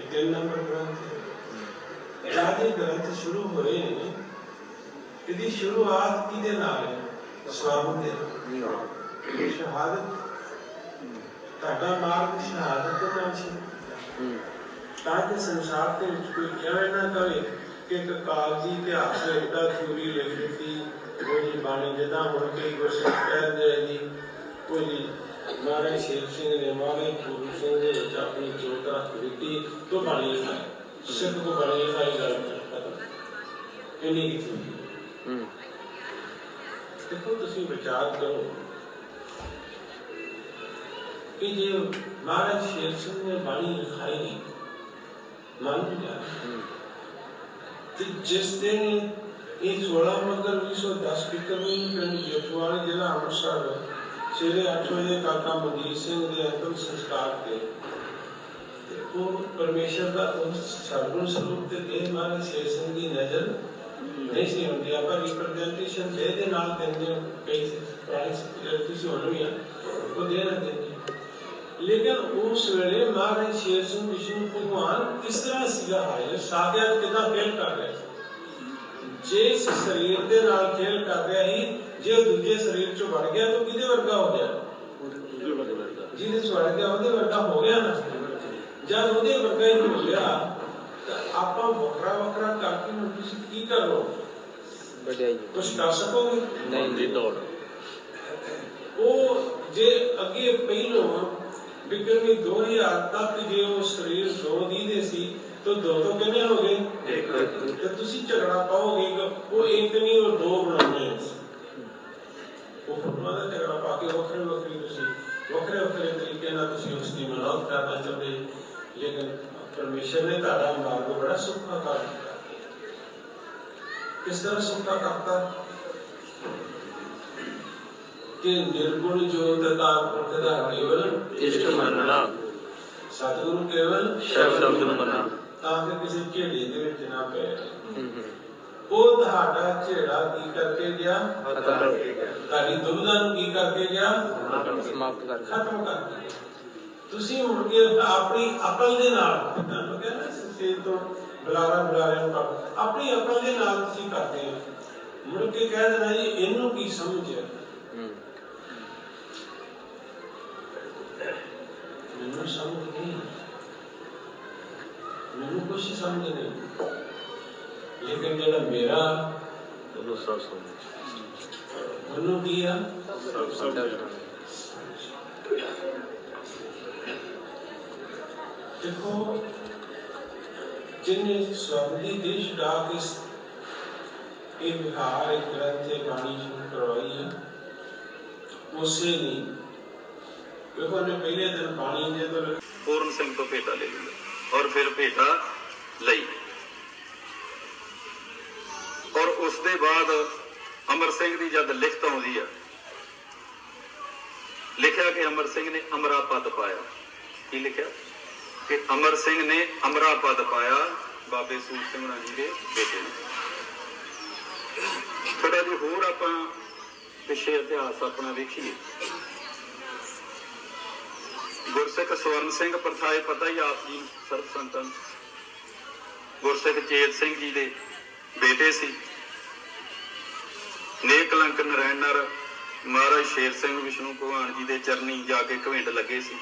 ਇਹ ਤਿੰਨ ਨੰਬਰ ਗ੍ਰੰਥ ਹੈ ਜਦ ਇਹ ਗ੍ਰੰਥ ਸ਼ੁਰੂ ਹੋਏ ਨੇ ਇਹਦੀ ਸ਼ੁਰੂਆਤ ਕਿਹਦੇ ਨਾਲ ਹੈ ਸਵਾਮੀ ਦੇ ਨਾਲ। ਇਹ ਸ਼ਹਾਦਤ ਤੁਹਾਡਾ ਮਾਰਗ ਸ਼ਹਾਦਤ ਦੇ ਨਾਲ ਸੀ ਤਾਂ ਕਿ ਸੰਸਾਰ ਦੇ ਵਿੱਚ ਕੋਈ ਐਵੇਂ ਨਾ ਕਵੇ ਕਿ ਇੱਕ ਕਾਲਜੀ ਇਤਿਹਾਸ ਐਡਾ ਥਿਊਰੀ ਲਿਖ ਦਿੱਤੀ ਕੋਈ ਬਾਣੀ ਜਿਹਦਾ ਹੁਣ ਕਈ ਗੁਰਸਿੱਖ ਕਹਿੰਦੇ ਆ ਜੀ ਕੋਈ ਜੀ ਮਹਾਰਾਜ ਸ਼ੇਰ ਸਿੰਘ ਨੇ ਮਹਾਰਾਜ ਗੁਰੂ ਸਿੰਘ ਦੇ ਵਿੱਚ ਆਪਣੀ ਜੋਤ ਰੱਖ ਦਿੱਤੀ ਤੋਂ ਬਾਣੀ ਲਿਖਾਈ ਸਿੱਖ ਕੋ ਬਾਣੀ ਲਿਖਾਈ ਗੱਲ ਖਤਮ ਇਹ ਨਹੀਂ ਕੀਤੀ ਦੇਖੋ ਤੁਸੀਂ ਵਿਚਾਰ ਕਰੋ ਕਿ ਜੇ ਮਹਾਰਾਜ ਸ਼ੇਰ ਸਿੰਘ ਨੇ ਬਾਣੀ ਲਿਖਾਈ ਨਹੀਂ ਮੰਨ ਲਿਆ। ਤੇ ਜਿਸ ਦਿਨ ਇਹ 16 ਮਗਰ 1910 ਬਿਕਰਮੀ ਪਿੰਡ ਜੇਠੂਵਾਲ ਜ਼ਿਲ੍ਹਾ ਅੰਮ੍ਰਿਤਸਰ ਸਵੇਰੇ 8 ਵਜੇ ਕਾਕਾ ਮਨਜੀਤ ਸਿੰਘ ਦੇ ਅੰਤਮ ਸੰਸਕਾਰ ਤੇ ਤੇ ਉਹ ਪਰਮੇਸ਼ਰ ਦਾ ਉਸ ਸਰਗੁਣ ਸਰੂਪ ਤੇ ਇਹ ਮਹਾਰਾਜ ਸ਼ੇਰ ਸਿੰਘ ਦੀ ਨਜ਼ਰ ਨਹੀਂ ਸੀ ਹੁੰਦੀ ਆਪਾਂ ਰਿਪਰੈਜ਼ੈਂਟੇਸ਼ਨ ਦੇ ਦੇ ਨਾਲ ਦਿੰਦੇ ਹਾਂ, ਕਈ ਪੁਰਾਣੀ ਤੁਸੀਂ ਹੁਣ ਵੀ ਆ ਉਹ ਦੇ ਨਾ ਦਿੰਦੇ ਲੇਕਿਨ ਉਸ ਵੇਲੇ ਮਹਾਰਾਜ ਸ਼ੇਰ ਸਿੰਘ ਵਿਸ਼ਨੂੰ ਭਗਵਾਨ ਕਿਸ ਤਰ੍ਹਾਂ ਸੀਗਾ ਹਾਜ਼ਰ ਸਾਧਿਆ ਕਿਦਾਂ ਖੇਲ ਕਰ ਰਿਹਾ ਸੀ ਜੇ ਇਸ ਸਰੀਰ ਦੇ ਨਾਲ ਖੇਲ ਕਰ ਰਿਹਾ ਸੀ ਜੇ ਉਹ ਦੂਜੇ ਸਰੀਰ ਚੋਂ ਵੜ ਗਿਆ ਤਾਂ ਕਿਹਦੇ ਵਰਗਾ ਹੋ ਗਿਆ? ਜਿਹਦੇ ਚ ਵੜ ਗਿਆ ਉਹਦੇ ਵਰਗਾ ਹੋ ਗਿਆ ਨਾ। ਜਦ ਉਹਦੇ ਵਰਗਾ ਹੀ ਹੋ ਗਿਆ ਤਾਂ ਆਪਾਂ ਵੱਖਰਾ ਵੱਖਰਾ ਕਰਕੇ ਹੁਣ ਤੁਸੀਂ ਕੀ ਕਰ? ਵਡਿਆਈ ਕੁਝ ਕਰ ਸਕੋਗੇ? ਨਹੀਂ ਜੀ ਦੌੜ। ਉਹ ਜੇ ਅੱਗੇ ਪਹਿਲੋਂ ਬਿਕਰਮੀ 2000 ਤੱਕ ਜੇ ਉਹ ਸਰੀਰ ਦੋ ਦੀ ਦੇ ਸੀ ਤਾਂ ਦੋ ਤੋਂ ਕਿੰਨੇ ਹੋ ਗਏ? ਤੇ ਤੁਸੀਂ ਝਗੜਾ ਪਾਓਗੇ ਕਿ ਉਹ ਇੱਕ ਨਹੀਂ ਉਹ ਦੋ ਬਣਾਉਣੇ ਆ ਉਹ ਫੋਟੋਆਂ ਦਾ ਝਗੜਾ ਪਾ ਕੇ ਵੱਖਰੇ ਵੱਖਰੇ ਤੁਸੀਂ ਵੱਖਰੇ ਵੱਖਰੇ ਤਰੀਕੇ ਨਾਲ ਤੁਸੀਂ ਉਸ ਦੀ ਮਨੌਤ ਕਰਨਾ ਚਾਹੁੰਦੇ ਲੇਕਿਨ ਪਰਮੇਸ਼ਰ ਨੇ ਤੁਹਾਡਾ ਮਾਰਗ ਬੜਾ ਸੁੱਖਾ ਕਰ ਦਿੱਤਾ ਕਿਸ ਤਰ੍ਹਾਂ ਸੁੱਖਾ ਕਰਤਾ ਕਿ ਨਿਰਗੁਣ ਜੋਤ ਦਾ ਪ੍ਰਤਿਦਾ ਕੇਵਲ ਇਸ਼ਟ ਮੰਨਣਾ ਸਤਿਗੁਰੂ ਕੇਵਲ ਸ਼ਬਦ ਨੂੰ ਮੰਨਣਾ ਤਾਂ ਕਿ ਕਿਸੇ ਝੇੜੇ ਦੇ ਵਿੱਚ ਨਾ ਪਏ ਹੂੰ ਹੂੰ ਉਹ ਤੁਹਾਡਾ ਝੇੜਾ ਕੀ ਕਰਕੇ ਗਿਆ? ਤੁਹਾਡੀ ਦੁਬਿਧਾ ਨੂੰ ਕੀ ਕਰਕੇ ਗਿਆ? ਸਮਾਪਤ ਕਰ ਖਤਮ ਕਰ ਤੁਸੀਂ ਮੁੜ ਕੇ ਆਪਣੀ ਅਕਲ ਦੇ ਨਾਲ ਕਹਿੰਦਾ ਤੋਂ ਬੁਲਾਰਾ ਨੂੰ ਆਪਣੀ ਅਕਲ ਦੇ ਨਾਲ ਤੁਸੀਂ ਕਰਦੇ ਹੋ। ਮੁੜ ਕੇ ਕਹਿ ਦੇਣਾ ਜੀ ਇਹਨੂੰ ਕੀ ਸਮਝ ਹੂੰ। ਮੈਨੂੰ ਸਮਝ ਨਹੀਂ ਮੈਨੂੰ ਕੁਝ ਸਮਝ ਨਹੀਂ ਲੇਕਿਨ ਜਿਹੜਾ ਮੇਰਾ ਉਹਨੂੰ ਸਭ ਸਮਝ। ਉਹਨੂੰ ਕੀ ਆ? ਸਭ ਸਮਝ। ਦੇਖੋ ਜਿਨੇ ਸਵਰਗੀ ਦੇਸ਼ ਦਾ ਕਿਸ ਇਹ ਵਿਹਾਰ ਇੱਕ ਗ੍ਰੰਥੇ ਬਾਣੀ ਸ਼ੁਰੂ ਕਰਵਾਈ ਹੈ ਉਸੇ ਨਹੀਂ ਦੇਖੋ ਨੇ ਪਹਿਲੇ ਦਿਨ ਬਾਣੀ ਦੇ ਤੋਂ ਪੂਰਨ ਸਿੰਘ ਤੋਂ ਭੇਟਾ ਲੈ ਲਿਆ ਔਰ ਫਿਰ ਭੇਟਾ ਲਈ ਔਰ ਉਸ ਦੇ ਬਾਅਦ ਅਮਰ ਸਿੰਘ ਦੀ ਜਦ ਲਿਖਤ ਆਉਂਦੀ ਆ, ਲਿਖਿਆ ਕਿ ਅਮਰ ਸਿੰਘ ਨੇ ਅਮਰਾ ਪਦ ਪਾਇਆ। ਕੀ ਲਿਖਿਆ? ਕਿ ਅਮਰ ਸਿੰਘ ਨੇ ਅਮਰਾ ਪਦ ਪਾਇਆ ਬਾਬੇ ਸੂਰ ਸਿੰਘ ਹੋਣਾ ਦੇ ਬੇਟੇ ਨੇ। ਥੋੜਾ ਜਿਹਾ ਹੋਰ ਆਪਾਂ ਪਿਛੇ ਇਤਿਹਾਸ ਆਪਣਾ ਵੇਖੀਏ। ਗੁਰਸਿੱਖ ਸਵਰਨ ਸਿੰਘ ਪ੍ਰਥਾਏ ਪਤਾ ਹੀ ਆਪ ਜੀ ਸਰਬ ਸੰਤਾਂ ਗੁਰਸਿੱਖ ਚੇਤ ਸਿੰਘ ਜੀ ਦੇ ਬੇਟੇ ਸੀ। ਨੇਕਲੰਕ ਨਰੈਣ ਨਰ, ਮਹਾਰਾਜ ਸ਼ੇਰ ਸਿੰਘ ਵਿਸ਼ਨੂੰ ਭਗਵਾਨ ਜੀ ਦੇ ਚਰਨੀ ਜਾ ਕੇ ਘਵਿੰਡ ਲੱਗੇ ਸੀ।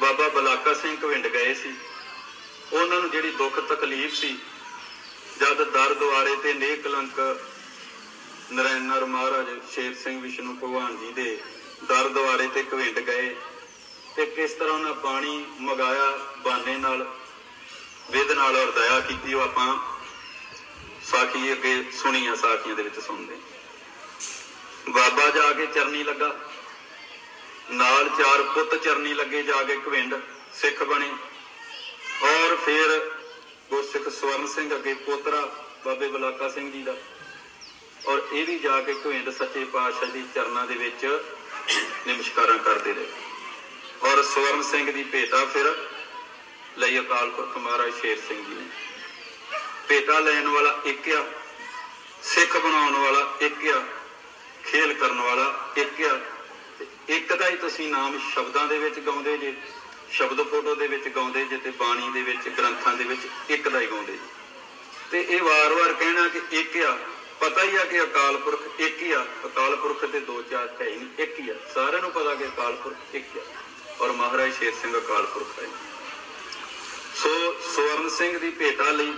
ਬਾਬਾ ਬਲਾਕਾ ਸਿੰਘ ਘਵਿੰਡ ਗਏ ਸੀ। ਉਹਨਾਂ ਨੂੰ ਜਿਹੜੀ ਦੁੱਖ ਤਕਲੀਫ ਸੀ, ਜਦ ਦਰ ਦੁਆਰੇ ਤੇ ਨੇਕ ਕਲੰਕ ਨਰੈਣ ਨਰ ਮਹਾਰਾਜ ਸ਼ੇਰ ਸਿੰਘ ਵਿਸ਼ਨੂੰ ਭਗਵਾਨ ਜੀ ਦੇ ਦਰ ਦੁਆਰੇ ਤੇ ਘਵਿੰਡ ਗਏ ਤੇ ਕਿਸ ਤਰ੍ਹਾਂ ਉਹਨਾਂ ਪਾਣੀ ਮਗਾਇਆ, ਬਾਨੇ ਨਾਲ, ਵਿਧ ਨਾਲ ਔਰ ਦਇਆ ਕੀਤੀ ਉਹ ਆਪਾਂ ਸਾਖੀ ਅੱਗੇ ਸੁਣੀਆਂ, ਸਾਖੀਆਂ ਦੇ ਵਿੱਚ ਸੁਣਦੇ। ਬਾਬਾ ਜਾ ਕੇ ਚਰਨੀ ਲੱਗਾ। ਨਾਲ ਚਾਰ ਪੁੱਤ ਚਰਨੀ ਲੱਗੇ ਜਾ ਕੇ ਘਵਿੰਡ ਸਿੱਖ ਬਣੇ। ਔਰ ਫਿਰ ਗੁਰਸਿੱਖ ਸਵਰਨ ਸਿੰਘ ਅੱਗੇ ਪੋਤਰਾ ਬਾਬੇ ਬਲਾਕਾ ਸਿੰਘ ਜੀ ਦਾ। ਔਰ ਇਹ ਵੀ ਜਾ ਕੇ ਘਵਿੰਡ ਸੱਚੇ ਪਾਤਸ਼ਾਹ ਦੀ ਚਰਨਾਂ ਦੇ ਵਿੱਚ ਨਮਸਕਾਰਾਂ ਕਰਦੇ ਰਹੇ। ਔਰ ਸਵਰਨ ਸਿੰਘ ਦੀ ਭੇਟਾ ਫਿਰ ਲਈ ਅਕਾਲ ਪੁਰਖ ਮਹਾਰਾਜ ਸ਼ੇਰ ਸਿੰਘ ਜੀ ਨੇ। ਭੇਟਾ ਲੈਣ ਵਾਲਾ ਇੱਕ ਆ, ਸਿੱਖ ਬਣਾਉਣ ਵਾਲਾ ਇੱਕ ਆ, ਖੇਲ ਕਰਨ ਵਾਲਾ ਇੱਕ ਆ। ਇੱਕ ਦਾ ਹੀ ਤੁਸੀਂ ਨਾਮ ਸ਼ਬਦਾਂ ਦੇ ਵਿੱਚ ਗਾਉਂਦੇ ਜੇ, ਸ਼ਬਦ ਫੋਟੋ ਦੇ ਵਿੱਚ ਗਾਉਂਦੇ ਜੇ ਤੇ ਬਾਣੀ ਦੇ ਵਿੱਚ, ਗ੍ਰੰਥਾਂ ਦੇ ਵਿੱਚ ਇੱਕ ਦਾ ਹੀ ਗਾਉਂਦੇ ਜੀ। ਤੇ ਇਹ ਵਾਰ-ਵਾਰ ਕਹਿਣਾ ਕਿ ਇੱਕ ਆ, ਪਤਾ ਹੀ ਆ ਕਿ ਅਕਾਲ ਪੁਰਖ ਇੱਕ ਹੀ ਆ। ਅਕਾਲ ਪੁਰਖ ਤੇ ਦੋ ਚਾਰ ਹੈ ਹੀ ਨਹੀਂ, ਇੱਕ ਹੀ ਆ। ਸਾਰਿਆਂ ਨੂੰ ਪਤਾ ਕਿ ਅਕਾਲ ਪੁਰਖ ਇੱਕ ਆ। ਔਰ ਮਹਾਰਾਜ ਸ਼ੇਰ ਸਿੰਘ ਅਕਾਲ ਪੁਰਖ ਹੈ। ਸੋ ਸਵਰਨ ਸਿੰਘ ਦੀ ਭੇਟਾ ਲਈ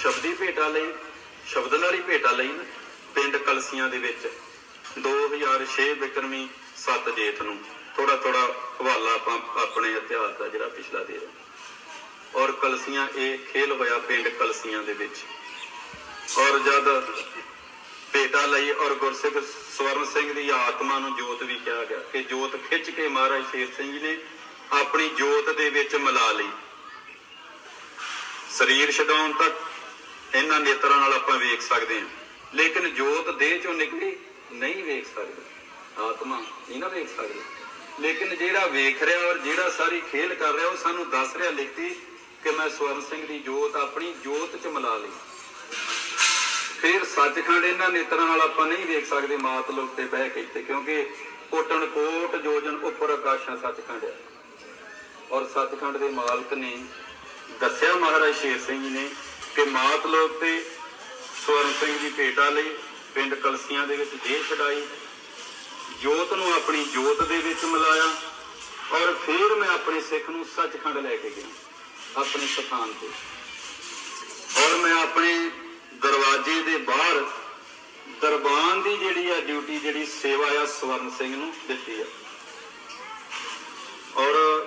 ਸ਼ਬਦੀ ਭੇਟਾ ਲਈ, ਸ਼ਬਦ ਨਾਲ ਭੇਟਾ ਲਈ ਨਾ, ਪਿੰਡ ਕਲਸੀਆਂ ਦੇ ਵਿੱਚ। 2006 ਵਿਕਰਮੀ 7 ਜੇਠ ਨੂੰ ਥੋੜਾ ਥੋੜਾ ਹਵਾਲਾ ਆਪਾਂ ਆਪਣੇ ਇਤਿਹਾਸ ਦਾ ਜਿਹੜਾ ਪਿਛਲਾ ਦੇ ਰਹੇ ਔਰ ਕਲਸੀਆਂ, ਇਹ ਖੇਲ ਹੋਇਆ ਪਿੰਡ ਕਲਸੀਆਂ ਦੇ ਵਿੱਚ। ਔਰ ਜਦ ਭੇਟਾ ਲਈ ਔਰ ਗੁਰਸਿੱਖ ਸਵਰਨ ਸਿੰਘ ਦੀ ਆਤਮਾ ਨੂੰ ਜੋਤ ਵੀ ਕਿਹਾ ਗਿਆ ਕਿ ਜੋਤ ਖਿੱਚ ਕੇ ਮਹਾਰਾਜ ਸ਼ੇਰ ਸਿੰਘ ਜੀ ਨੇ ਆਪਣੀ ਜੋਤ ਦੇ ਵਿੱਚ ਮਿਲਾ ਲਈ। ਸਰੀਰ ਛਡਾਉਣ ਤੱਕ ਇਹਨਾਂ ਨੇਤਰਾਂ ਨਾਲ ਆਪਾਂ ਵੇਖ ਸਕਦੇ ਹਾਂ। ਲੇਕਿਨ ਜੋਤ ਦੇਹ ਚੋਂ ਨਿਕਲੀ, ਨਹੀਂ ਵੇਖ ਸਕਦੇ। ਆਤਮਾ ਨਹੀਂ ਨਾ ਵੇਖ ਸਕਦੇ। ਲੇਕਿਨ ਜਿਹੜਾ ਵੇਖ ਰਿਹਾ ਔਰ ਜਿਹੜਾ ਸਾਰੀ ਖੇਲ ਕਰ ਰਿਹਾ, ਉਹ ਸਾਨੂੰ ਦੱਸ ਰਿਹਾ, ਲਿਖਤੀ, ਕਿ ਮੈਂ ਸਵਰਨ ਸਿੰਘ ਦੀ ਜੋਤ, ਆਪਣੀ ਜੋਤ ਚ ਮਿਲਾ ਲਈ। ਫਿਰ ਸੱਚਖੰਡ ਇਹਨਾਂ ਨੇਤਰਾਂ ਨਾਲ ਆਪਾਂ ਨਹੀਂ ਵੇਖ ਸਕਦੇ, ਮਾਤ ਲੋਕ ਤੇ ਬਹਿ ਕੇ ਇੱਥੇ, ਕਿਉਂਕਿ ਕੋਟਣ ਕੋਟ ਜੋਜਨ ਉੱਪਰ ਆਕਾਸ਼ਾਂ ਸੱਚਖੰਡ ਹੈ ਔਰ ਸੱਚਖੰਡ ਦੇ ਮਾਲਕ ਨੇ ਦੱਸਿਆ ਮਹਾਰਾਜ ਸ਼ੇਰ ਸਿੰਘ ਜੀ ਨੇ ਕਿ ਮਾਤ ਤੇ ਸਵਰਨ ਸਿੰਘ ਦੀ ਭੇਟਾ ਲਈ ਪਿੰਡ ਕਲਸੀਆਂ ਦੇ ਵਿੱਚ ਦੇਹ ਛਡਾਈ। ਜੋਤ ਨੂੰ ਆਪਣੀ ਜੋਤ ਦੇ ਵਿੱਚ ਮਿਲਾਇਆ ਔਰ ਫਿਰ ਮੈਂ ਆਪਣੇ ਸਿੱਖ ਨੂੰ ਸੱਚਖੰਡ ਲੈ ਕੇ ਗਿਆ, ਆਪਣੇ ਸਥਾਨ ਤੇ। ਔਰ ਮੈਂ ਆਪਣੇ ਦਰਵਾਜ਼ੇ ਦੇ ਬਾਹਰ ਦਰਬਾਨ ਦੀ ਜਿਹੜੀ ਆ ਡਿਊਟੀ, ਜਿਹੜੀ ਸੇਵਾ ਆ ਸਵਰਨ ਸਿੰਘ ਨੂੰ ਦਿੱਤੀ ਆ। ਔਰ